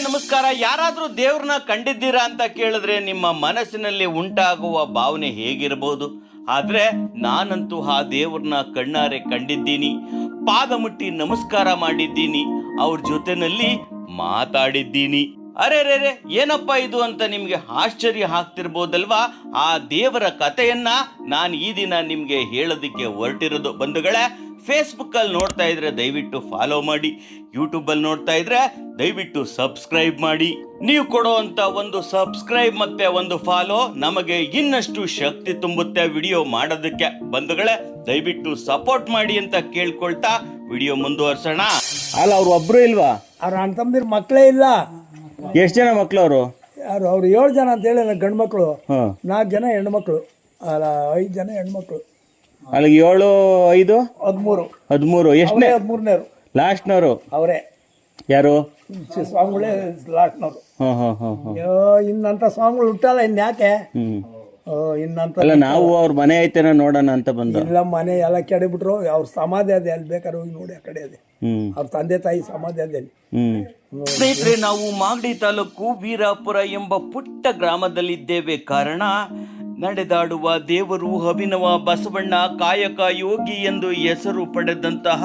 ನಮಸ್ಕಾರ. ಯಾರಾದರೂ ದೇವ್ರನ್ನ ಕಂಡಿದ್ದೀರಾ ಅಂತ ಕೇಳಿದ್ರೆ ನಿಮ್ಮ ಮನಸ್ಸಿನಲ್ಲಿ ಉಂಟಾಗುವ ಭಾವನೆ ಹೇಗಿರಬಹುದು ಆದರೆ ನಾನಂತೂ ಆ ದೇವ್ರನ್ನ ಕಣ್ಣಾರೆ ಕಂಡಿದ್ದೀನಿ. ಪಾದ ಮುಟ್ಟಿ ನಮಸ್ಕಾರ ಮಾಡಿದ್ದೀನಿ. ಅವ್ರ ಜೊತೆನಲ್ಲಿ ಮಾತಾಡಿದ್ದೀನಿ. ಅರೆ ರೇ ರೇ ಏನಪ್ಪ ಇದು ಅಂತ ನಿಮ್ಗೆ ಆಶ್ಚರ್ಯ ಆಗ್ತಿರ್ಬೋದಲ್ವಾ? ಆ ದೇವರ ಕಥೆಯನ್ನ ನಾನು ಈ ದಿನ ನಿಮ್ಗೆ ಹೇಳೋದಕ್ಕೆ ಹೊರಟಿರೋದು. ಬಂಧುಗಳೇ ಫೇಸ್ಬುಕ್ ಅಲ್ಲಿ ನೋಡ್ತಾ ಇದ್ರೆ ದಯವಿಟ್ಟು ಫಾಲೋ ಮಾಡಿ ಯೂಟ್ಯೂಬಲ್ಲಿ ನೋಡ್ತಾ ಇದ್ರೆ ದಯವಿಟ್ಟು ಸಬ್ಸ್ಕ್ರೈಬ್ ಮಾಡಿ. ನೀವು ಕೊಡುವಂಥ ಒಂದು ಸಬ್ಸ್ಕ್ರೈಬ್ ಮತ್ತೆ ಒಂದು ಫಾಲೋ ನಮಗೆ ಇನ್ನಷ್ಟು ಶಕ್ತಿ ತುಂಬುತ್ತೆ ವಿಡಿಯೋ ಮಾಡೋದಕ್ಕೆ. ಬಂಧುಗಳೇ ದಯವಿಟ್ಟು ಸಪೋರ್ಟ್ ಮಾಡಿ ಅಂತ ಕೇಳ್ಕೊಳ್ತಾ ವಿಡಿಯೋ ಮುಂದುವರ್ಸೋಣ. ಅಲ್ಲ ಅವ್ರು ಒಬ್ರು ಇಲ್ವಾ? ಅವ್ರ ಅಣ್ಣ ತಮ್ಮದಿರ ಮಕ್ಕಳೇ ಇಲ್ಲ. ಎಷ್ಟು ಜನ ಮಕ್ಳು ಅವರು? ಯಾರು ಅವ್ರು ಏಳು ಜನ ಅಂತ ಹೇಳಿ ಗಂಡು ಮಕ್ಕಳು ನಾಲ್ಕು ಜನ ಹೆಣ್ಮಕ್ಳು. ಅಲ್ಲ ಐದು ಜನ ಹೆಣ್ಮಕ್ಳು. ಅಲ್ಲಿಗೆ ಏಳು ಐದು? ಹದಿಮೂರು. ಹದಿಮೂರು. ಎಷ್ಟನೇ? ಹದಿಮೂರನೇರು ಲಾಸ್ಟ್ನವರು? ಅವರೇ. ಯಾರು? ಸ್ವಾಮಿಗಳೇ ಲಾಸ್ಟ್ನವರು. ಹಾಂ ಹಾಂ ಹಾಂ ಹಾಂ. ಅಯ್ಯೋ ಇನ್ನಂಥ ಸ್ವಾಮಿಗಳು ಹುಟ್ಟಲ್ಲ ಇನ್ಯಾಕೆ ಯಾಕೆ? ಓ, ಇನ್ನಂತ ಅಲ್ಲ ನಾವು ಅವ್ರ ಮನೆ ಐತೆನ ನೋಡೋಣ ಅಂತ ಬಂದು. ಇಲ್ಲ ಮನೆ ಎಲ್ಲ ಕೆಡಬಿಟ್ರು. ಅವ್ರ ಸಮಾಧಿ ಅದೇ ಅಲ್ಲಿ ಬೇಕಾದ್ರೆ ಹೋಗಿ ನೋಡಿ ಆ ಕಡೆ ಅದೇ. ಹ್ಮ್. ಅವ್ರ ತಂದೆ ತಾಯಿ ಸಮಾಧಿ ಅದೇ ಅಲ್ಲಿ. ಹ್ಮ್. ಸ್ನೇಹಿತರೆ ನಾವು ಮಾಗಡಿ ತಾಲೂಕು ವೀರಾಪುರ ಎಂಬ ಪುಟ್ಟ ಗ್ರಾಮದಲ್ಲಿದ್ದೇವೆ. ಕಾರಣ ನಡೆದಾಡುವ ದೇವರು ಅಭಿನವ ಬಸವಣ್ಣ ಕಾಯಕ ಯೋಗಿ ಎಂದು ಹೆಸರು ಪಡೆದಂತಹ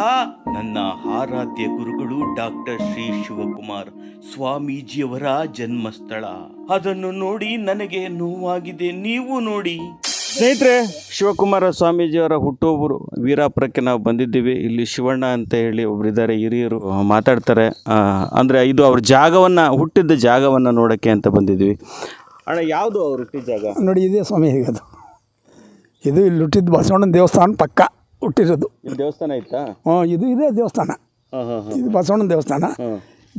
ನನ್ನ ಆರಾಧ್ಯ ಗುರುಗಳು ಡಾಕ್ಟರ್ ಶ್ರೀ ಶಿವಕುಮಾರ್ ಸ್ವಾಮೀಜಿಯವರ ಜನ್ಮಸ್ಥಳ. ಅದನ್ನು ನೋಡಿ ನನಗೆ ನೋವಾಗಿದೆ. ನೀವು ನೋಡಿ. ಸ್ನೇಹಿತರೆ, ಶಿವಕುಮಾರ ಸ್ವಾಮೀಜಿಯವರ ಹುಟ್ಟುಹೂರು ವೀರಾಪುರಕ್ಕೆ ನಾವು ಬಂದಿದ್ದೀವಿ. ಇಲ್ಲಿ ಶಿವಣ್ಣ ಅಂತ ಹೇಳಿ ಒಬ್ಬರಿದ್ದಾರೆ ಹಿರಿಯರು ಮಾತಾಡ್ತಾರೆ. ಅಂದರೆ ಇದು ಅವ್ರ ಜಾಗವನ್ನು, ಹುಟ್ಟಿದ್ದ ಜಾಗವನ್ನು ನೋಡೋಕ್ಕೆ ಅಂತ ಬಂದಿದ್ವಿ ಅಣ್ಣ ಯಾವುದು ಅವ್ರು ಹುಟ್ಟಿದ ಜಾಗ? ನೋಡಿ ಇದೇ ಸ್ವಾಮಿ ಅದು. ಇದು ಇಲ್ಲಿ ಹುಟ್ಟಿದ್ದು ಬಸವಣ್ಣನ ದೇವಸ್ಥಾನ ಪಕ್ಕ ಹುಟ್ಟಿರೋದು. ಇಲ್ಲಿ ದೇವಸ್ಥಾನ ಐತಾ? ಹ್ಞೂ ಇದು ಇದೇ ದೇವಸ್ಥಾನ. ಹಾಂ ಹಾಂ ಇದು ಬಸವಣ್ಣನ ದೇವಸ್ಥಾನ.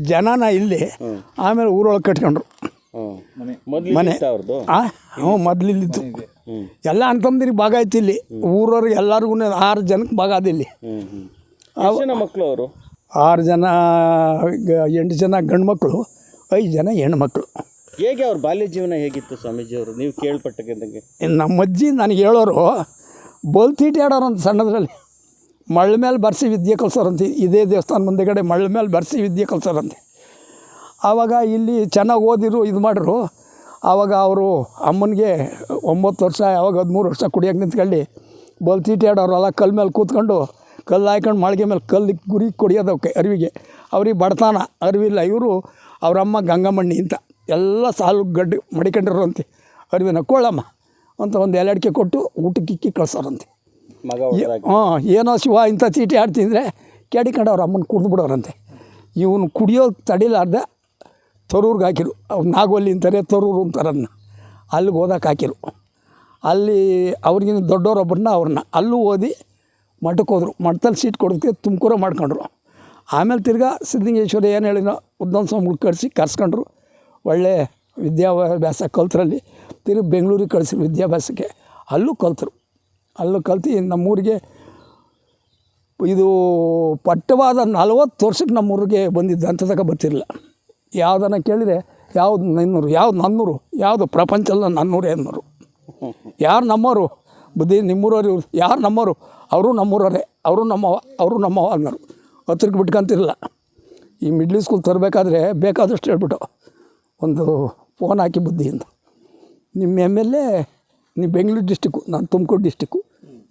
ಜನನ ಇಲ್ಲಿ ಆಮೇಲೆ ಊರೊಳಗೆ ಕಟ್ಕೊಂಡ್ರು. ಮನೆ. ಅವ್ರದ್ದು? ಹ್ಞೂ ಮೊದ್ಲು ಇಲ್ಲಿತ್ತು. ಎಲ್ಲ ಅಣ್ತಂದಿರಿಗೆ ಭಾಗ ಐತಿ ಇಲ್ಲಿ. ಊರವ್ರಿಗೆ ಎಲ್ಲರಿಗೂ ಆರು ಜನಕ್ಕೆ ಭಾಗ ಅದ ಇಲ್ಲಿ. ಮಕ್ಕಳು ಅವರು? ಆರು ಜನ ಗ- ಎಂಟು ಜನ ಗಂಡು ಮಕ್ಕಳು ಐದು ಜನ ಹೆಣ್ಮಕ್ಳು. ಹೇಗೆ ಅವ್ರ ಬಾಲ್ಯ ಜೀವನ ಹೇಗಿತ್ತು ಸ್ವಾಮೀಜಿ ಅವರು? ನೀವು ಕೇಳ್ಪಟ್ಟಂಗೆ ನಮ್ಮ ಅಜ್ಜಿ ನನಗೆ ಹೇಳೋರು ಬೋಲ್ತೀಟಿ ಆಡೋರು ಅಂತ ಸಣ್ಣದ್ರಲ್ಲಿ. ಮಳ್ಳ ಮೇಲೆ ಬರ್ಸಿ ವಿದ್ಯೆ ಕಲ್ಸೋರಂತ. ಇದೇ ದೇವಸ್ಥಾನ ಮುಂದೆಗಡೆ ಮಳ್ಳ ಮೇಲೆ ಬರ್ಸಿ ವಿದ್ಯೆ ಕಲ್ಸೋರಂತೆ. ಆವಾಗ ಇಲ್ಲಿ ಚೆನ್ನಾಗಿ ಓದಿರು, ಇದು ಮಾಡ್ರು. ಆವಾಗ ಅವರು ಅಮ್ಮನಿಗೆ ಒಂಬತ್ತು ವರ್ಷ ಯಾವಾಗ ಹದಿಮೂರು ವರ್ಷ ಕುಡಿಯೋಕೆ ನಿಂತ್ಕೊಳ್ಳಿ. ಬಲ್ತೀಟಿ ಅಲ್ಲ ಕಲ್ಲು ಮೇಲೆ ಕೂತ್ಕೊಂಡು, ಕಲ್ಲು ಹಾಯ್ಕೊಂಡು ಮಾಳಿಗೆ ಮೇಲೆ ಕಲ್ಲಿಗೆ ಗುರಿ ಕೊಡಿಯೋದಕ್ಕೆ ಅರಿವಿಗೆ. ಅವ್ರಿಗೆ ಬಡತನ, ಅರಿವಿಲ್ಲ ಇವರು, ಅವರಮ್ಮ ಗಂಗಮ್ಮಣ್ಣಿ ಅಂತ. ಎಲ್ಲ ಸಾಲು ಗಡ್ಡೆ ಮಡಿಕೊಂಡಿರೋಂತೆ ಅರಿವಿನ ಕೊಳ್ಳಮ್ಮ ಅಂತ ಒಂದು ಎಲೆ ಕೊಟ್ಟು ಊಟಕ್ಕಿಕ್ಕಿ ಕಳ್ಸೋರಂತೆ. ಮಗ ಹಾಂ ಏನೋ ಶಿವ ಇಂಥ ಚೀಟಿ ಆಡ್ತಿದ್ರೆ ಕೆಡಿಕೊಂಡು ಅವ್ರ ಅಮ್ಮನ ಕುಡಿದ್ಬಿಡೋರಂತೆ ಇವನು ಕುಡಿಯೋ ತಡಿಲಾರ್ದೆ ತರೂರ್ಗೆ ಹಾಕಿರು. ಅವ್ರು ನಾಗೋಲಿ ಅಂತಾರೆ ತೊರೂರು ಅಂತಾರನ್ನ ಅಲ್ಲಿಗೆ ಓದಕ್ಕೆ ಹಾಕಿರು. ಅಲ್ಲಿ ಅವ್ರಿಗಿನ ದೊಡ್ಡವರೊಬ್ಬರನ್ನ ಅವ್ರನ್ನ ಅಲ್ಲೂ ಓದಿ ಮಠಕ್ಕೆ ಹೋದರು. ಮಠದಲ್ಲಿ ಸೀಟ್ ಕೊಡೋದಕ್ಕೆ ತುಮಕೂರ ಮಾಡ್ಕೊಂಡ್ರು. ಆಮೇಲೆ ತಿರ್ಗಾ ಸಿದ್ಧಲಿಂಗೇಶ್ವರ ಏನು ಹೇಳಿದ್ರು ಉದ್ದಂತ ಸ್ವಾಮಿಗಳು ಕಳಿಸಿ ಕರ್ಸ್ಕೊಂಡ್ರು. ಒಳ್ಳೆ ವಿದ್ಯಾಭ್ಯಾಸ ಕಲ್ತರಲ್ಲಿ ತಿರುಗಿ ಬೆಂಗಳೂರಿಗೆ ಕಳಿಸಿ ವಿದ್ಯಾಭ್ಯಾಸಕ್ಕೆ ಅಲ್ಲೂ ಕಲ್ತರು. ಅಲ್ಲೂ ಕಲ್ತು ನಮ್ಮೂರಿಗೆ ಇದು ಪಟ್ಟವಾದ ನಲವತ್ತು ವರ್ಷಕ್ಕೆ ನಮ್ಮೂರಿಗೆ ಬಂದಿದ್ದು ಅಂತ ತಗ ಬರ್ತಿರಲಿಲ್ಲ. ಯಾವುದನ್ನು ಕೇಳಿದರೆ ಯಾವ್ದು ನನ್ನೂರು ಯಾವ್ದು ನನ್ನೂರು, ಯಾವುದು ಪ್ರಪಂಚದ ನನ್ನೂರು ಎನ್ನೂರು ಯಾರು ನಮ್ಮವರು ಬುದ್ಧಿ ನಿಮ್ಮೂರವ್ರು ಇವ್ರು. ಯಾರು ನಮ್ಮವರು ಅವರು ನಮ್ಮೂರವರೇ. ಅವರು ನಮ್ಮವ ಅವರು ನಮ್ಮವ ಅನ್ನೋರು. ಹತ್ರಕ್ಕೆ ಬಿಟ್ಕೊಂತಿರಲಿಲ್ಲ ಈ ಮಿಡ್ಲ್ ಸ್ಕೂಲ್ ತರಬೇಕಾದ್ರೆ ಬೇಕಾದಷ್ಟು ಹೇಳ್ಬಿಟ್ಟು ಒಂದು ಫೋನ್ ಹಾಕಿ ಬುದ್ಧಿಯಿಂದ. ನಿಮ್ಮ ಎಂ ಎಲ್ ಎ ನೀವು ಬೆಂಗಳೂರು ಡಿಸ್ಟಿಕ್ಕು ನಾನು ತುಮಕೂರು ಡಿಸ್ಟಿಕ್ಕು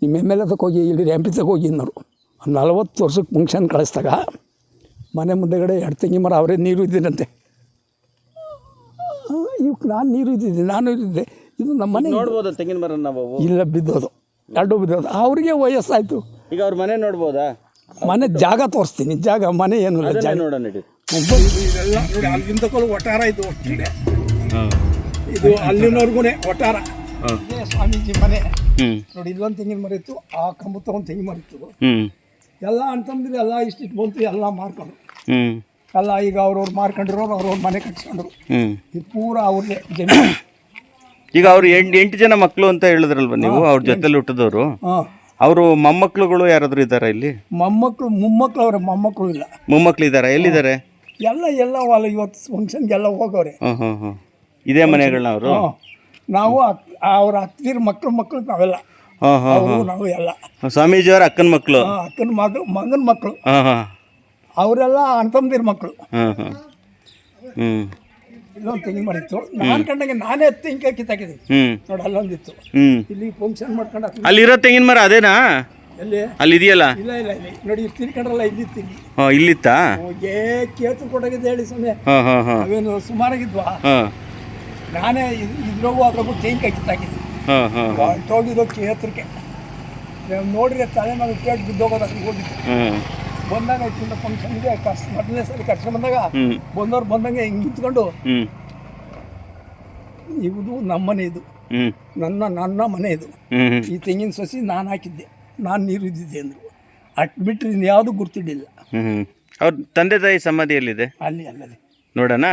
ನಿಮ್ಮ ಎಂ ಎಲ್ ಎ ಹೋಗಿ ಇಲ್ಲಿ ಎಂ ಪಿ ತಕ ಹೋಗಿ ಅನ್ನೋರು ನಲವತ್ತು ವರ್ಷಕ್ಕೆ ಫಂಕ್ಷನ್ ಕಳಿಸ್ದಾಗ ಮನೆ ಮುಂದೆಗಡೆ ಎರಡು ತೆಂಗಿ ಮರ ಅವರೇ ನೀರು ಇದ್ದೀರಂತೆ ಇವಕ್ಕೆ ನಾನು ನೀರು ಇದ್ದಿದ್ದೆ ನಾನು ಇದ್ದಿದ್ದೆ. ಇದು ನಮ್ಮ ಮನೆ ನೋಡ್ಬೋದು ತೆಂಗಿನ ಮರ ನಾವು? ಇಲ್ಲ ಬಿದ್ದೋದು. ಎರಡು ಬಿದ್ದೋದು. ಅವ್ರಿಗೆ ವಯಸ್ಸಾಯಿತು. ಈಗ ಅವ್ರ ಮನೆ ನೋಡ್ಬೋದಾ? ಮನೆ ಜಾಗ ತೋರಿಸ್ತೀನಿ. ಜಾಗ ಮನೆ ಏನು ಇಲ್ಲ ಜಾಗ. ನೋಡೋಣ ನಡಿ ಇದೆಲ್ಲ ನೋಡಿ ಅಲ್ಲಿಂದ ಒಟ್ಟಾರ ಇದು ಒಟ್ಟಿದೆ ಇದು ಅಲ್ಲಿನವ್ರಿಗೂ ಒಟ್ಟಾರ. ಇದೇ ಸ್ವಾಮೀಜಿ ಮನೆ. ನೋಡಿ ಇಲ್ಲೊಂದು ತೆಂಗಿನ ಮರ ಇತ್ತು ಆ ಕಂಬ ತಗೊಂಡು ತೆಂಗಿನ ಮರ ಇತ್ತು. ಎಲ್ಲ ಅಂತಂದ್ರೆ ಎಲ್ಲ ಇಷ್ಟಿಟ್ಟು ಬಂತು ಎಲ್ಲ ಮಾರ್ಕೊಂಡ್ರು. ಎಲ್ಲ ಈಗ ಅವ್ರವ್ರು ಮಾರ್ಕೊಂಡಿರೋರು ಅವ್ರವ್ರ ಮನೆ ಕಟ್ಸ್ಕೊಂಡ್ರು. ಇದು ಪೂರ ಅವ್ರಿಗೆ ಜಮೀನು ಈಗ ಅವ್ರು ಎಂಟು ಎಂಟು ಜನ ಮಕ್ಕಳು ಅಂತ ಹೇಳಿದ್ರಲ್ವ ನೀವು ಅವ್ರ ಜೊತೆಲಿ ಹುಟ್ಟಿದವರು? ಹಾಂ. ಅವರು ಮೊಮ್ಮಕ್ಕಳುಗಳು ಯಾರಾದ್ರೂ ಇದ್ದಾರಾ ಇಲ್ಲಿ? ಮೊಮ್ಮಕ್ಕಳು ಮೊಮ್ಮಕ್ಕಳು ಅವರ ಮೊಮ್ಮಕ್ಕಳು ಇಲ್ಲ. ಮೊಮ್ಮಕ್ಕಳು ಇದ್ದಾರೆ? ಎಲ್ಲಿದ್ದಾರೆ? ಎಲ್ಲ ಎಲ್ಲ ಹೊಲ ಇವತ್ತು ಫಂಕ್ಷನ್ಗೆಲ್ಲ ಹೋಗೋರೆ. ಇದೇ ಮನೆಗಳನ್ನ ಅವರು? ಹ್ಞೂ ನಾವು ಅವ್ರ ಹತ್ತಿರ ಮಕ್ಕಳು ಮಕ್ಕಳು ನಾವೆಲ್ಲ. ಹಾಂ ಹಾಂ ಅವರು ನಾವು ಎಲ್ಲ. ಸ್ವಾಮೀಜಿಯವರ ಅಕ್ಕನ ಮಕ್ಕಳು ಆ, ಅಕ್ಕನ ಮಗ ಮಗನ ಮಕ್ಕಳು ಹಾಂ ಹಾಂ. ಅವರೆಲ್ಲ ಅಣ್ತಂದಿರ ಮಕ್ಕಳು ಹಾಂ ಹಾಂ ಹ್ಞೂ ಇಲ್ಲೊಂದು ತೆಂಗಿನ ಮಾಡಿತ್ತು. ನಾನು ಕಂಡಂಗೆ ನಾನೇ ತೆಂಗಿನಕಾಯಿ ಕಿತ್ತಾಕಿದ್ದೀನಿ. ಹ್ಞೂ ನೋಡಿ ಅಲ್ಲೊಂದಿತ್ತು. ಹ್ಞೂ ಇಲ್ಲಿ ಫಂಕ್ಷನ್ ಮಾಡ್ಕೊಂಡು ಹತ್ತು ಅಲ್ಲಿರೋ ತೆಂಗಿನ ಮರ ಅದೇನಾ? ಎಲ್ಲಿ? ಅಲ್ಲಿ ಇದೆಯಲ್ಲ ಇಲ್ಲ ಇಲ್ಲ ಇಲ್ಲಿ. ನೋಡಿ ಇಲ್ಲಿ ಇಲ್ಲಿ ಹಾಂ ಇಲ್ಲಿತ್ತಾ? ಓಕೆ ಕೇತು ಕೊಡೋಗಿದೆ ಹೇಳಿ ಸಮಯ ಹಾಂ ಹಾಂ ಹಾಂ. ಅವೇನು ಸುಮಾರಾಗಿದ್ವಾ? ಹಾಂ. ನಾನೇ ಇದ್- ಇದ್ರಾಗೂ ಅದ್ರಾಗೂ ಚೇಂಜ್ ಕಿತ್ತಾಕಿದ್ದೀನಿ ಹಾಂ ಹಾಂ ಹೊರಟೋಗಿದ್ದು ಕೇತ್ರಕ್ಕೆ. ನೀವು ನೋಡ್ರಿ ತಲೆ ಮೇಲೆ ಕೇಟ್ ಬಿದ್ದೋಗೋದು ಅಲ್ಲಿಗೆ ಹೋಗಿದ್ದು ಹಾಂ. ಬಂದಾಗ ಚಿನ್ನ ಫಂಕ್ಷನ್ಗೆ ಕಷ್ಟ ಮೊದಲನೇ ಸಲ ಕರ್ಸ್ಕೊಂಡ್ ಬಂದಾಗ ಹ್ಮ್. ಬಂದವ್ರು ಬಂದಂಗೆ ಹಿಂಗೆ ನಿಂತ್ಕೊಂಡು ಹ್ಞೂ ಇದು ನಮ್ಮನೆ ಇದು. ಹ್ಞೂ ನನ್ನ ನನ್ನ ಮನೆ ಇದು. ಹ್ಞೂ ಹ್ಞೂ ಈ ತೆಂಗಿನ ಸಸಿ ನಾನು ಹಾಕಿದ್ದೆ. ನಾನು ನೀರು ಇದ್ದಿದ್ದೆ ಅಂದರು. ಅಟ್ ಬಿಟ್ಟರೆ ಇನ್ಯಾವುದು ಗುರ್ತಿಡಿಲ್ಲ ಹ್ಞೂ ಅವ್ರ ತಂದೆ ತಾಯಿ ಸಮಾಧಿಯಲ್ಲಿದೆ? ಅಲ್ಲಿ ಅಲ್ಲದೆ. ನೋಡೋಣ.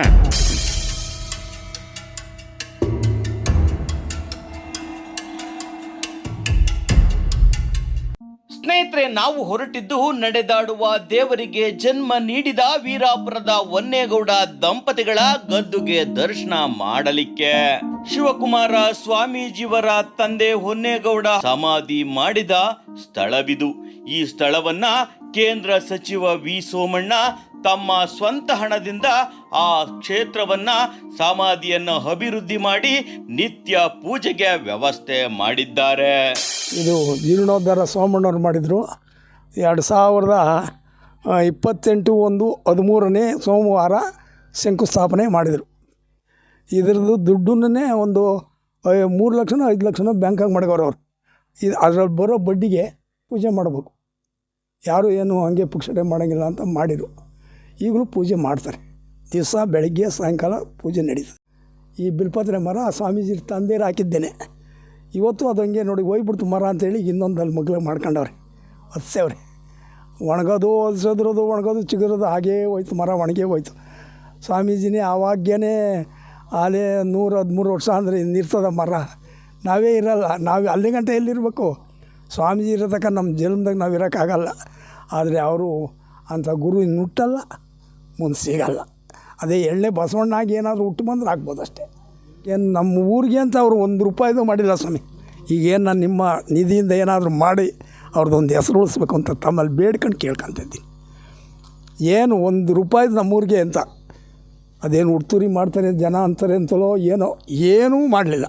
ಸ್ನೇಹಿತರೆ, ನಾವು ಹೊರಟಿದ್ದು ನಡೆದಾಡುವ ದೇವರಿಗೆ ಜನ್ಮ ನೀಡಿದ ವೀರಾಪುರದ ಹೊನ್ನೇಗೌಡ ದಂಪತಿಗಳ ಗದ್ದುಗೆ ದರ್ಶನ ಮಾಡಲಿಕ್ಕೆ. ಶಿವಕುಮಾರ ಸ್ವಾಮೀಜಿಯವರ ತಂದೆ ಹೊನ್ನೇಗೌಡ ಸಮಾಧಿ ಮಾಡಿದ ಸ್ಥಳವಿದು. ಈ ಸ್ಥಳವನ್ನ ಕೇಂದ್ರ ಸಚಿವ ವಿ ಸೋಮಣ್ಣ ತಮ್ಮ ಸ್ವಂತ ಹಣದಿಂದ ಆ ಕ್ಷೇತ್ರವನ್ನ ಸಮಾಧಿಯನ್ನು ಅಭಿವೃದ್ಧಿ ಮಾಡಿ ನಿತ್ಯ ಪೂಜೆಗೆ ವ್ಯವಸ್ಥೆ ಮಾಡಿದ್ದಾರೆ. ಇದು ಜೀರ್ಣೋದ್ಧಾರ ಸೋಮಣ್ಣವ್ರು ಮಾಡಿದರು. ಎರಡು ಸಾವಿರದ ಇಪ್ಪತ್ತೆಂಟು ಒಂದು ಹದಿಮೂರನೇ ಸೋಮವಾರ ಶಂಕುಸ್ಥಾಪನೆ ಮಾಡಿದರು. ಇದರದ್ದು ದುಡ್ಡನ್ನೇ ಒಂದು ಮೂರು ಲಕ್ಷನೋ ಐದು ಲಕ್ಷನೋ ಬ್ಯಾಂಕಾಗಿ ಮಾಡ್ಕವ್ರು ಅವರು. ಇದು ಅದರಲ್ಲಿ ಬರೋ ಬಡ್ಡಿಗೆ ಪೂಜೆ ಮಾಡಬೇಕು. ಯಾರು ಏನು ಹಂಗೆ ಪುಕ್ಷಟೆ ಮಾಡೋಂಗಿಲ್ಲ ಅಂತ ಮಾಡಿರು ಈಗಲೂ ಪೂಜೆ ಮಾಡ್ತಾರೆ. ದಿವಸ ಬೆಳಗ್ಗೆ ಸಾಯಂಕಾಲ ಪೂಜೆ ನಡೀತದೆ. ಈ ಬಿಲ್ಪತ್ರೆ ಮರ ಸ್ವಾಮೀಜಿ ತಂದೇರು ಹಾಕಿದ್ದೇನೆ. ಇವತ್ತು ಅದು ಹಂಗೆ ನೋಡಿ ಹೋಗ್ಬಿಡ್ತು ಮರ ಅಂತೇಳಿ ಇನ್ನೊಂದು ಅಲ್ಲಿ ಮಗ್ಳು ಮಾಡ್ಕೊಂಡವ್ರೆ ಹತ್ಸೇವ್ರೆ ಒಣಗೋದು ಒದಿಸೋದ್ರದು ಒಣಗೋದು ಚಿಗುರೋದು ಹಾಗೇ ಹೋಯ್ತು, ಮರ ಒಣಗೇ ಹೋಯ್ತು. ಸ್ವಾಮೀಜಿನೇ ಆವಾಗ್ಯನೇ ಆಲೇ ನೂರು ಹದಿಮೂರು ವರ್ಷ ಅಂದರೆ ಇನ್ನಿರ್ತದ ಮರ. ನಾವೇ ಇರಲ್ಲ, ನಾವು ಅಲ್ಲಿ ಗಂಟೆ ಎಲ್ಲಿರಬೇಕು? ಸ್ವಾಮೀಜಿ ಇರತಕ್ಕ ನಮ್ಮ ಜನ್ಮದಾಗ ನಾವು ಇರೋಕ್ಕಾಗಲ್ಲ. ಆದರೆ ಅವರು ಅಂಥ ಗುರು ಇನ್ನು ಹುಟ್ಟಲ್ಲ. ಮುಂದೆ ಸಿಗಲ್ಲ ಅದೇ ಎಳ್ಳೆ ಬಸವಣ್ಣಾಗಿ ಏನಾದರೂ ಹುಟ್ಟು ಬಂದ್ರೆ ಆಗ್ಬೋದು ಅಷ್ಟೇ ಏನು ನಮ್ಮ ಊರಿಗೆ ಅಂತ ಅವರು ಒಂದು ರೂಪಾಯಿದು ಮಾಡಿಲ್ಲ ಸ್ವಾಮಿ. ಈಗೇನು ನಾನು ನಿಮ್ಮ ನಿಧಿಯಿಂದ ಏನಾದರೂ ಮಾಡಿ ಅವ್ರದ್ದೊಂದು ಹೆಸರು ಉಳಿಸ್ಬೇಕು ಅಂತ ತಮ್ಮಲ್ಲಿ ಬೇಡ್ಕೊಂಡು ಕೇಳ್ಕೊಂತಿದ್ದೀನಿ. ಏನು ಒಂದು ರೂಪಾಯಿದು ನಮ್ಮೂರಿಗೆ ಅಂತ ಅದೇನು ಉಡ್ತೂರಿ ಮಾಡ್ತಾರೆ, ಜನ ಅಂತಾರೆ ಅಂತಲೋ ಏನೋ, ಏನೂ ಮಾಡಲಿಲ್ಲ.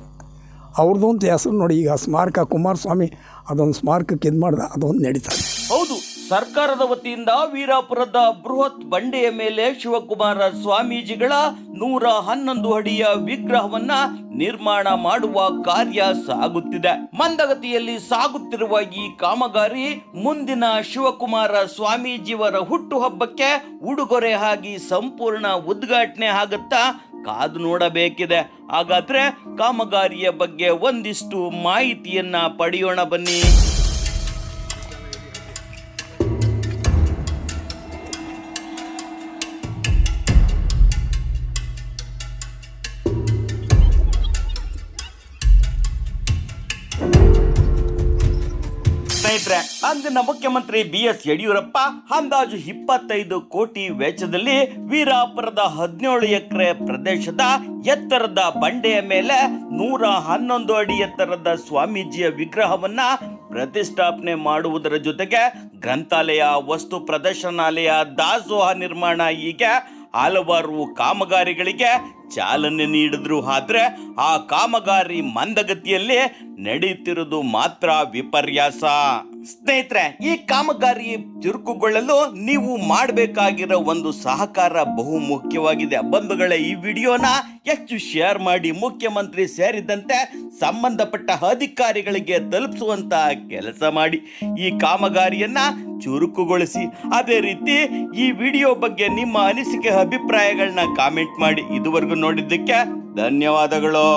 ಅವ್ರದ್ದು ಅಂತ ಹೆಸರು ನೋಡಿ, ಈಗ ಸ್ಮಾರಕ ಕುಮಾರಸ್ವಾಮಿ ಅದೊಂದು ಸ್ಮಾರಕಕ್ಕೆ ಇದು ಮಾಡ್ದೆ ಅದೊಂದು ನಡೀತಾರೆ ಹೌದು. ಸರ್ಕಾರದ ವತಿಯಿಂದ ವೀರಾಪುರದ ಬೃಹತ್ ಬಂಡೆಯ ಮೇಲೆ ಶಿವಕುಮಾರ ಸ್ವಾಮೀಜಿಗಳ ನೂರ ಹನ್ನೊಂದು ಅಡಿಯ ವಿಗ್ರಹವನ್ನ ನಿರ್ಮಾಣ ಮಾಡುವ ಕಾರ್ಯ ಸಾಗುತ್ತಿದೆ. ಮಂದಗತಿಯಲ್ಲಿ ಸಾಗುತ್ತಿರುವ ಈ ಕಾಮಗಾರಿ ಮುಂದಿನ ಶಿವಕುಮಾರ ಸ್ವಾಮೀಜಿಯವರ ಹುಟ್ಟುಹಬ್ಬಕ್ಕೆ ಉಡುಗೊರೆ ಆಗಿ ಸಂಪೂರ್ಣ ಉದ್ಘಾಟನೆ ಆಗುತ್ತಾ ಕಾದು ನೋಡಬೇಕಿದೆ. ಹಾಗಾದ್ರೆ ಕಾಮಗಾರಿಯ ಬಗ್ಗೆ ಒಂದಿಷ್ಟು ಮಾಹಿತಿಯನ್ನ ಪಡೆಯೋಣ ಬನ್ನಿ. ಸ್ನೇಹಿತರೆ, ಅಂದಿನ ಮುಖ್ಯಮಂತ್ರಿ ಬಿ ಎಸ್ ಯಡಿಯೂರಪ್ಪ ಅಂದಾಜು ಇಪ್ಪತ್ತೈದು ಕೋಟಿ ವೆಚ್ಚದಲ್ಲಿ ವೀರಾಪುರದ ಹದಿನೇಳು ಎಕರೆ ಪ್ರದೇಶದ ಎತ್ತರದ ಬಂಡೆಯ ಮೇಲೆ ನೂರ ಹನ್ನೊಂದು ಅಡಿ ಎತ್ತರದ ಸ್ವಾಮೀಜಿಯ ವಿಗ್ರಹವನ್ನ ಪ್ರತಿಷ್ಠಾಪನೆ ಮಾಡುವುದರ ಜೊತೆಗೆ ಗ್ರಂಥಾಲಯ, ವಸ್ತು ಪ್ರದರ್ಶನಾಲಯ, ದಾಸೋಹ ನಿರ್ಮಾಣ ಹೀಗೆ ಹಲವಾರು ಕಾಮಗಾರಿಗಳಿಗೆ ಚಾಲನೆ ನೀಡಿದ್ರು. ಆದ್ರೆ ಆ ಕಾಮಗಾರಿ ಮಂದಗತಿಯಲ್ಲಿ ನಡೆಯುತ್ತಿರುವುದು ಮಾತ್ರ ವಿಪರ್ಯಾಸ. ಸ್ನೇಹಿತರೆ, ಈ ಕಾಮಗಾರಿ ಚುರುಕುಗೊಳ್ಳಲು ನೀವು ಮಾಡಬೇಕಾಗಿರೋ ಒಂದು ಸಹಕಾರ ಬಹು ಮುಖ್ಯವಾಗಿದೆ. ಬಂಧುಗಳ, ಈ ವಿಡಿಯೋನ ಹೆಚ್ಚು ಶೇರ್ ಮಾಡಿ, ಮುಖ್ಯಮಂತ್ರಿ ಸೇರಿದಂತೆ ಸಂಬಂಧಪಟ್ಟ ಅಧಿಕಾರಿಗಳಿಗೆ ತಲುಪಿಸುವಂತಹ ಕೆಲಸ ಮಾಡಿ. ಈ ಕಾಮಗಾರಿಯನ್ನ ಚುರುಕುಗೊಳಿಸಿ. ಅದೇ ರೀತಿ, ಈ ವಿಡಿಯೋ ಬಗ್ಗೆ ನಿಮ್ಮ ಅನಿಸಿಕೆ ಅಭಿಪ್ರಾಯಗಳನ್ನ ಕಾಮೆಂಟ್ ಮಾಡಿ. ಇದುವರೆಗೂ ನೋಡಿದ್ದಕ್ಕೆ ಧನ್ಯವಾದಗಳು.